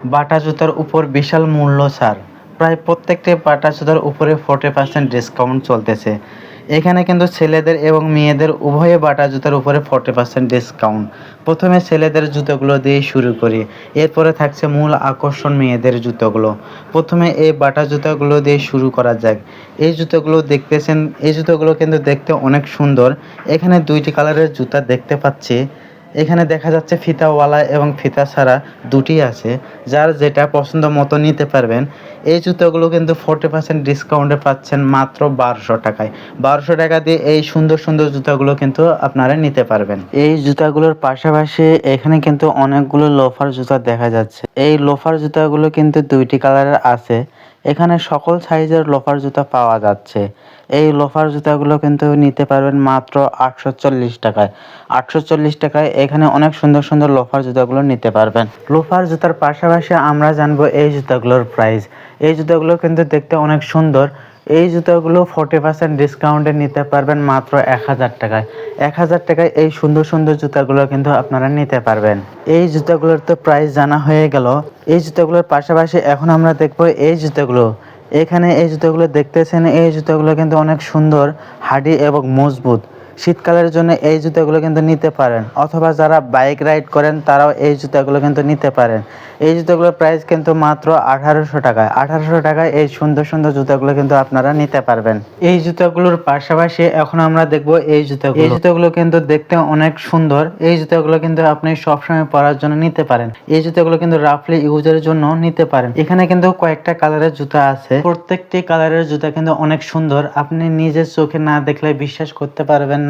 বাটা জুতার উপর বিশাল মূল্য ছাড় প্রায় প্রত্যেকটি বাটা জুতার উপরে ফোর্টি পার্সেন্ট ডিসকাউন্ট চলতেছে। এখানে কিন্তু ছেলেদের এবং মেয়েদের উভয়ে বাটা জুতার উপরে ফোর্টি পার্সেন্ট ডিসকাউন্ট প্রথমে ছেলেদের জুতোগুলো দিয়ে শুরু করি। এরপরে থাকছে মূল আকর্ষণ মেয়েদের জুতোগুলো। প্রথমে এই বাটা জুতোগুলো দিয়ে শুরু করা যাক। এই জুতোগুলো দেখতেছেন, এই জুতোগুলো কিন্তু দেখতে অনেক সুন্দর। এখানে দুইটি কালারের জুতা দেখতে পাচ্ছি। এখানে দেখা যাচ্ছে ফিতাওয়ালা এবং ফিতা ছাড়া দুটি আছে, যার যেটা পছন্দ মতো নিতে পারবেন। এই জুতোগুলো কিন্তু ফোর্টি পার্সেন্ট ডিসকাউন্টে পাচ্ছেন মাত্র বারোশো টাকায়। বারোশো টাকা দিয়ে এই সুন্দর সুন্দর জুতাগুলো কিন্তু আপনারা নিতে পারবেন। এই জুতাগুলোর পাশাপাশি এখানে কিন্তু অনেকগুলো লোফার জুতা দেখা যাচ্ছে। এই লোফার জুতাগুলো কিন্তু দুইটি কালারের আছে। এখানে সকল সাইজের লোফার জুতা পাওয়া যাচ্ছে। এই লোফার জুতাগুলো কিন্তু নিতে পারবেন মাত্র আটশো চল্লিশ টাকায়। আটশো চল্লিশ টাকায় এখানে অনেক সুন্দর সুন্দর লোফার জুতাগুলো নিতে পারবেন। লোফার জুতার পাশাপাশি আমরা জানব এই জুতাগুলোর প্রাইস এই জুতাগুলো কিন্তু দেখতে অনেক সুন্দর। এই জুতোগুলো ফোর্টি পার্সেন্ট ডিসকাউন্টে নিতে পারবেন মাত্র এক হাজার টাকায়। এক হাজার টাকায় এই সুন্দর সুন্দর জুতাগুলো কিন্তু আপনারা নিতে পারবেন। এই জুতাগুলোর তো প্রাইস জানা হয়ে গেল। এই জুতাগুলোর পাশাপাশি এখন আমরা দেখব এই জুতাগুলো। এখানে এই জুতোগুলো দেখতেছেন, এই জুতোগুলো কিন্তু অনেক সুন্দর হাডি এবং মজবুত। শীতকালের জন্য এই জুতোগুলো কিন্তু নিতে পারেন। অথবা যারা বাইক রাইড করেন, তারাও এই জুতোগুলো কিন্তু নিতে পারেন। এই জুতোগুলোর প্রাইস কিন্তু মাত্র আঠারোশো টাকায়। আঠারোশো টাকায় এই সুন্দর সুন্দর জুতোগুলো কিন্তু আপনারা নিতে পারবেন। এই জুতোগুলোর পাশাপাশি এখন আমরা দেখব এই জুতোগুলো। এই জুতোগুলো কিন্তু দেখতে অনেক সুন্দর। এই জুতোগুলো কিন্তু আপনি সবসময় পরার জন্য নিতে পারেন। এই জুতোগুলো কিন্তু রাফলি ইউজের জন্য নিতে পারেন। এখানে কিন্তু কয়েকটা কালারের জুতা আছে। প্রত্যেকটি কালারের জুতা কিন্তু অনেক সুন্দর। আপনি নিজের চোখে না দেখলে বিশ্বাস করতে পারবেন না।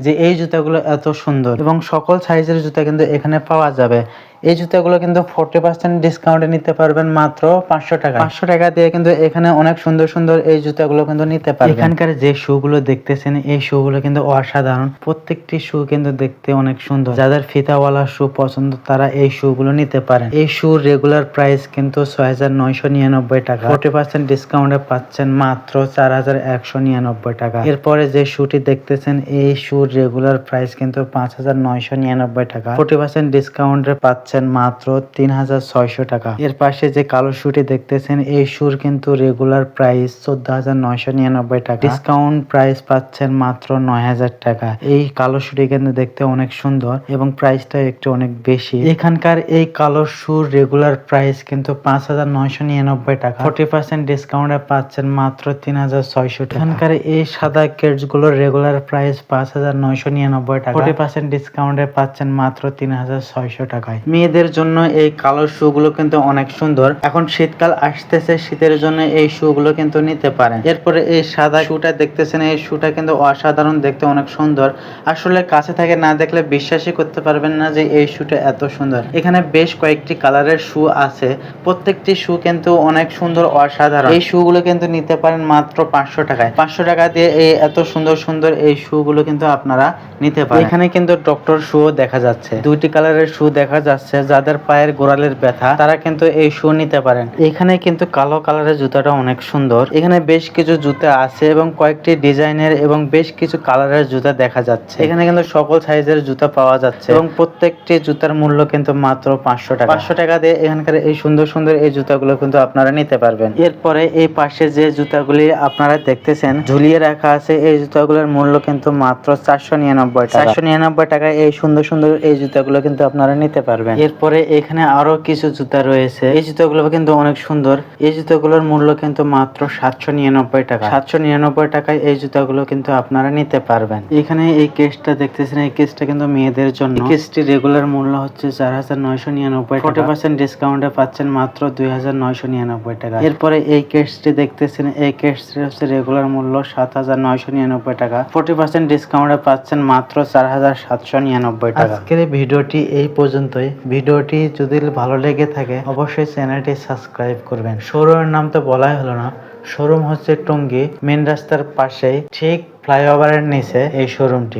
যে এই জুতাগুলো এত সুন্দর। এবং সকল সাইজের জুতা কিন্তু এখানে পাওয়া যাবে। এই জুতাগুলো কিন্তু ফোর্টি পার্সেন্ট ডিসকাউন্টে নিতে পারবেন মাত্র পাঁচশো টাকা পাঁচশো টাকা দিয়ে কিন্তু এখানে অনেক সুন্দর সুন্দর এই জুতাগুলো কিন্তু নিতে পারবেন। এখানকার যে শুগুলো দেখতেছেন এই শুগুলো কিন্তু অসাধারণ। প্রত্যেকটি শু কিন্তু দেখতে অনেক সুন্দর। যাদের ফিতাওয়ালা শু পছন্দ তারা এই শুগুলো নিতে পারেন। এই শু রেগুলার প্রাইস কিন্তু ছয় হাজার নয়শো নিরানব্বই টাকা। ফোর্টি পার্সেন্ট ডিসকাউন্টে পাচ্ছেন মাত্র চার হাজার একশো নিরানব্বই টাকা। এরপরে যে শুটি দেখতেছেন এই শুর রেগুলার প্রাইস কিন্তু পাঁচ হাজার নয়শো নিরানব্বই টাকা। ফোর্টি পার্সেন্ট ডিসকাউন্টে পাচ্ছেন মাত্র তিন হাজার ছয়শো টাকা। এর পাশে যে কালো শুটি দেখতেছেন, এই শুর কিন্তু রেগুলার প্রাইস চোদ্দ হাজার নয়শো নিরানব্বই টাকা। ডিসকাউন্ট প্রাইস পাচ্ছেন মাত্র নয় হাজার টাকা। এই কালো শুটি কিন্তু দেখতে অনেক সুন্দর এবং প্রাইসটা একটু অনেক বেশি। এখানকার এই কালো শুর রেগুলার প্রাইস কিন্তু পাঁচ হাজার নয়শো নিরানব্বই টাকা। ফোর্টি পার্সেন্ট ডিসকাউন্টে পাচ্ছেন মাত্র তিন হাজার ছয়শো টাকা। এখানকার এই সাদা কেটসগুলোর রেগুলার প্রাইস পাঁচ হাজার নয়শো নিরানব্বই টাকা। ফোর্টি পার্সেন্ট ডিসকাউন্টে পাচ্ছেন মাত্র তিন হাজার ছয়শো টাকায়। মেয়েদের জন্য এই কালো শু গুলো কিন্তু অনেক সুন্দর। এখন শীতকাল আসতেছে, শীতের জন্য এই শু গুলো কিন্তু নিতে পারেন। এরপরে এই সাদা শুটা দেখতেছেন, এই শুটা কিন্তু অসাধারণ দেখতে অনেক সুন্দর। আসলে কাছে থেকে না দেখলে বিশ্বাসই করতে পারবেন না যে এই শুটা এত সুন্দর। এখানে বেশ কয়েকটি কালারের শু আছে। প্রত্যেকটি শু কিন্তু অনেক সুন্দর, অসাধারণ। এই শু গুলো কিন্তু নিতে পারেন মাত্র পাঁচশো টাকায়। পাঁচশো টাকা দিয়ে এই এত সুন্দর সুন্দর এই শু গুলো কিন্তু আপনারা নিতে পারেন। এখানে কিন্তু ডক্টর শু দেখা যাচ্ছে। দুইটি কালারের শু দেখা যাচ্ছে। যাদের পায়ের গোড়ালের ব্যথা, তারা কিন্তু এই শু নিতে পারেন। এখানে কিন্তু কালো কালারের জুতাটা অনেক সুন্দর। এখানে বেশ কিছু জুতা আছে এবং কয়েকটি ডিজাইনের এবং বেশ কিছু কালারের জুতা দেখা যাচ্ছে। এখানে কিন্তু সকল সাইজের জুতা পাওয়া যাচ্ছে এবং প্রত্যেকটি জুতার মূল্য কিন্তু মাত্র পাঁচশো টাকা। পাঁচশো টাকা দিয়ে এখানকার এই সুন্দর সুন্দর এই জুতাগুলো কিন্তু আপনারা নিতে পারবেন। এরপরে এই পাশে যে জুতাগুলি আপনারা দেখতেছেন, ঝুলিয়ে রাখা আছে, এই জুতাগুলোর মূল্য কিন্তু মাত্র চারশো নিরানব্বই টাকা। চারশো নিরানব্বই টাকায় এই সুন্দর সুন্দর এই জুতাগুলো কিন্তু আপনারা নিতে পারবেন। এরপরে এখানে আরও কিছু জুতা রয়েছে। এই জুতাগুলো কিন্তু অনেক সুন্দর। এই জুতাগুলোর মূল্য কিন্তু মাত্র সাতশো নিরানব্বই টাকা। সাতশো নিরানব্বই টাকায় এই জুতাগুলো কিন্তু আপনারা নিতে পারবেন। এখানে এই কেসটা দেখতেছেন এই কেসটা কিন্তু মেয়েদের জন্য। কেসটি রেগুলার মূল্য হচ্ছে চার হাজার নয়শো নিরানব্বই ফোর্টি পার্সেন্ট ডিসকাউন্টে পাচ্ছেন মাত্র দুই হাজার নয়শো নিরানব্বই টাকা। এরপরে এই কেসটি দেখতেছেন এই কেসটি হচ্ছে রেগুলার মূল্য সাত হাজার নয়শো নিরানব্বই টাকা। ফোর্টি পার্সেন্ট ডিসকাউন্টে পাচ্ছেন মাত্র চার হাজার সাতশো নিরানব্বই টাকা। আজকের ভিডিওটি এই পর্যন্তই। ভিডিওটি যদি ভালো লেগে থাকে, অবশ্যই চ্যানেলটি সাবস্ক্রাইব করবেন। শোরুমের নাম তো বলাই হলো না। শোরুম হচ্ছে টঙ্গি মেন রাস্তার পাশেই, ঠিক ফ্লাইওভারের নিচে এই শোরুমটি।